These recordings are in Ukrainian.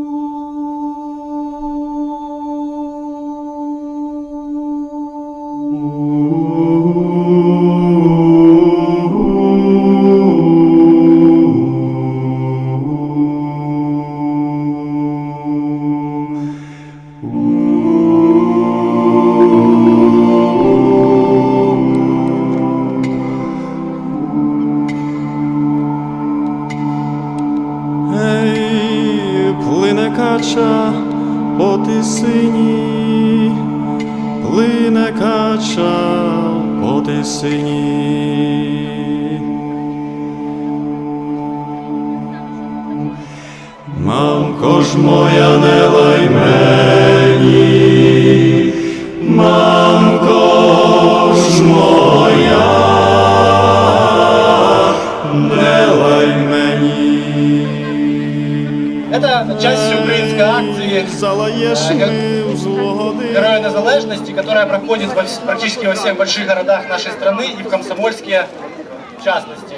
Ooh. Тисині, плине кача по тисині. Мамко ж моя, не лай мені, мамко ж моя, не лай мені. Это часть украинской акции Залаєш Е, ми. Героя Незалежности, которая проходит во вс- практически во всех больших городах нашей страны и в Комсомольске в частности.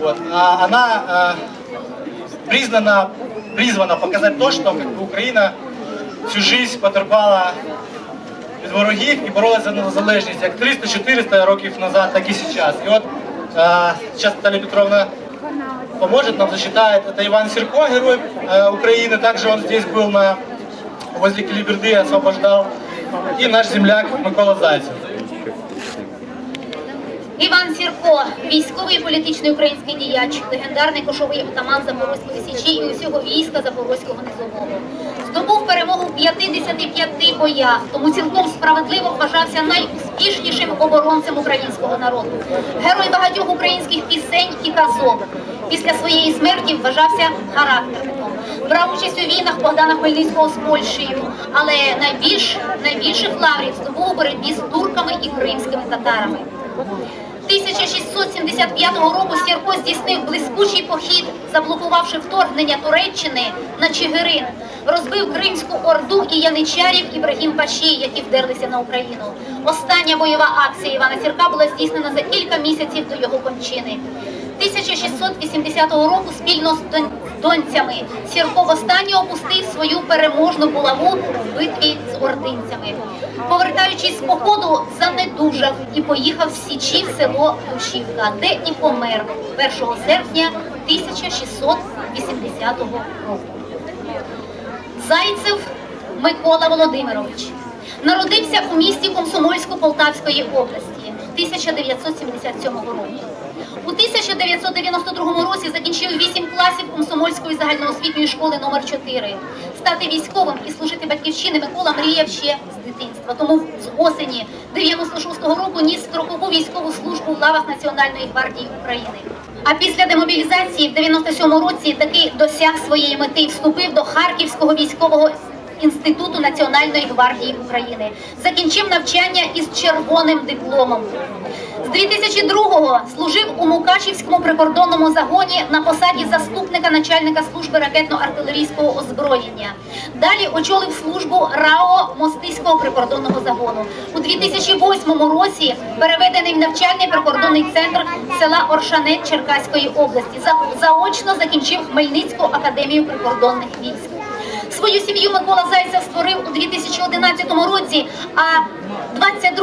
Вот. А она э, признана, призвана показать то, что как бы, Украина всю жизнь потерпала від ворогів і боролася за незалежність як 300-400 років назад, так і зараз. І от э, сейчас Наталья Петровна поможет нам, зачитает. Это Иван Серко, герой э, Украины. Также он здесь был на, возле Калиберды, освобождал. И наш земляк Микола Зайцев. Іван Сірко, військовий і політичний український діяч, легендарний кошовий отаман Запорозької січі і усього війська Запорозького низового. Здобув перемогу в 55 боях, тому цілком справедливо вважався найуспішнішим оборонцем українського народу. Герой багатьох українських пісень і казок. Після своєї смерті вважався характерником. Брав участь у війнах Богдана Хмельницького з Польщею, але найбільш найбільших лаврів здобув у боротьбі з турками і кримськими татарами. 1675 року Сірко здійснив блискучий похід, заблокувавши вторгнення Туреччини на Чигирин, розбив Кримську орду і яничарів Ібрагім Паші, які вдерлися на Україну. Остання бойова акція Івана Сірка була здійснена за кілька місяців до його кончини. 1680 року спільно з донцями Сірко востаннє опустив свою переможну булаву в битві з ординцями. Повертаючись з походу, занедужав і поїхав з Січі в село Душівка, де і помер 1 серпня 1680 року. Зайцев Микола Володимирович народився у місті Комсомольську Полтавської області 1977 року. У 1992 році закінчив 8 класів Комсомольської загальноосвітньої школи номер 4 Стати військовим і служити батьківщини Микола мріяв ще з дитинства. Тому з осені 96-го року ніс строкову військову службу в лавах Національної гвардії України. А після демобілізації в 97-му році таки досяг своєї мети і вступив до Харківського військового Інституту Національної гвардії України. Закінчив навчання із червоним дипломом. З 2002-го служив у Мукачівському прикордонному загоні на посаді заступника начальника служби ракетно-артилерійського озброєння. Далі очолив службу РАО Мостиського прикордонного загону. У 2008 році переведений в навчальний прикордонний центр села Оршанет Черкаської області. За- Заочно закінчив Хмельницьку академію прикордонних військ. Свою сім'ю Микола Зайцев створив у 2011 році, а 22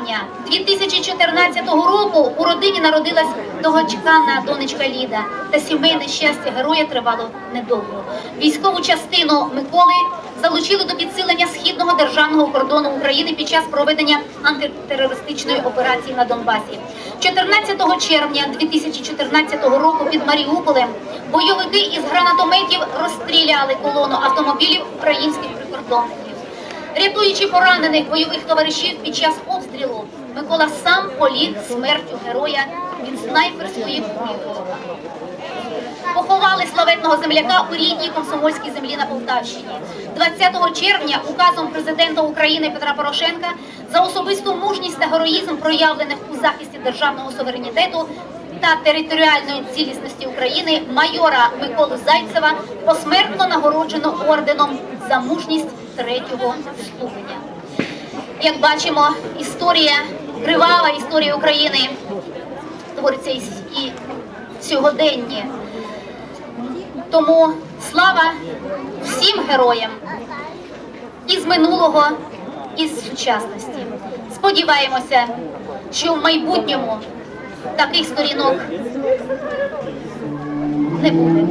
травня 2014 року у родині народилась довгочекана донечка Ліда. Та сімейне щастя героя тривало недовго. Військову частину Миколи залучили до підсилення східного державного кордону України під час проведення антитерористичної операції на Донбасі. 14 червня 2014 року під Маріуполем бойовики із гранатометів розстріляли колону автомобілів українських прикордонників. Рятуючи поранених бойових товаришів під час обстрілу, Микола сам поліг смертю героя від снайперської кулі. Поховали славетного земляка у рідній комсомольській землі на Полтавщині. 20 червня указом президента України Петра Порошенка за особисту мужність та героїзм, проявлених у захисті державного суверенітету та територіальної цілісності України, майора Миколу Зайцева посмертно нагороджено орденом за мужність третього ступеня. Як бачимо, історія тривала історія України твориться і сьогоденні. Тому Слава всім героям із минулого, із сучасності. Сподіваємося, що в майбутньому таких сторінок не буде.